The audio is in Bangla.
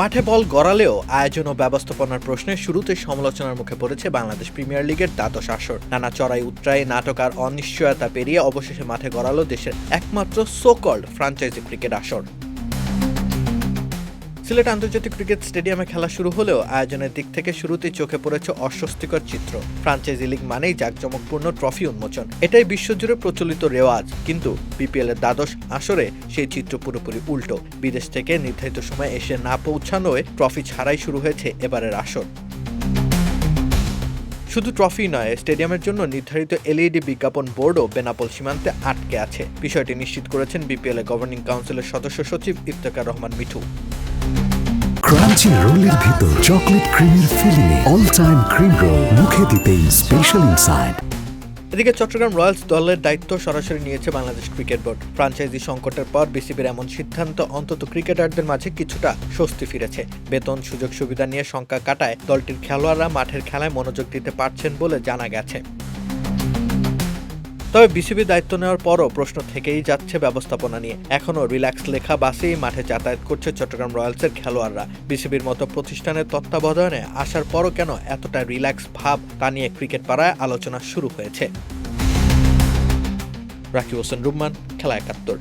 মাঠে বল গড়ালেও আয়োজন ও ব্যবস্থাপনার প্রশ্নে শুরুতে সমালোচনার মুখে পড়েছে বাংলাদেশ প্রিমিয়ার লিগের দ্বাদশ আসর। নানা চড়াই উত্রায় নাটক আর অনিশ্চয়তা পেরিয়ে অবশেষে মাঠে গড়ালো দেশের একমাত্র সোকল্ড ফ্রাঞ্চাইজি ক্রিকেট আসর। সিলেট আন্তর্জাতিক ক্রিকেট স্টেডিয়ামে খেলা শুরু হলেও আয়োজনের দিক থেকে শুরুতেই চোখে পড়েছে অস্বস্তিকর চিত্র। ফ্রাঞ্চাইজি লিগ মানেই জাঁকজমকপূর্ণ ট্রফি উন্মোচন। এটাই বিশ্বজুড়ে প্রচলিত রেওয়াজ। কিন্তু বিপিএল এর দ্বাদশ আসরে সেই চিত্র পুরোপুরি উল্টো। বিদেশ থেকে নির্ধারিত সময় এসে না পৌঁছানোয় ট্রফি ছাড়াই শুরু হয়েছে এবারের আসর। শুধু ট্রফি নয়, স্টেডিয়ামের জন্য নির্ধারিত এলইডি বিজ্ঞাপন বোর্ডও বেনাপোল সীমান্তে আটকে আছে। বিষয়টি নিশ্চিত করেছেন বিপিএল গভর্নিং কাউন্সিলের সদস্য সচিব ইফতেকার রহমান মিঠু। ক্রাঞ্চি রোলের ভিতর চকলেট ক্রিমের filling all time cream roll মুখে দিতেই স্পেশাল ইনসাইড এদিকে চট্টগ্রাম রয়্যালস দলের দায়িত্ব সরাসরি নিয়েছে বাংলাদেশ ক্রিকেট বোর্ড। ফ্রাঞ্চাইজি সংকটের পর বিসিবির এমন সিদ্ধান্ত, অন্তত ক্রিকেটারদের মাঝে কিছুটা স্বস্তি ফিরেছে। বেতন, সুযোগ সুবিধা নিয়ে শঙ্কা কাটায় দলটির খেলোয়াড়রা মাঠের খেলায় মনোযোগ দিতে পারছেন বলে জানা গেছে। তবে বিসিবি দায়িত্ব নেওয়ার পরও প্রশ্ন থেকেই যাচ্ছে ব্যবস্থাপনা নিয়ে। এখনও রিল্যাক্স লেখা বাসেই মাঠে যাতায়াত করছে চট্টগ্রাম রয়্যালসের খেলোয়াড়রা। বিসিবির মতো প্রতিষ্ঠানের তত্ত্বাবধানে আসার পরও কেন এতটা রিল্যাক্স ভাব তা নিয়ে ক্রিকেট পাড়ায় আলোচনা শুরু হয়েছে। রাকিব হোসেন রুম্মান, খেলা একাত্তর।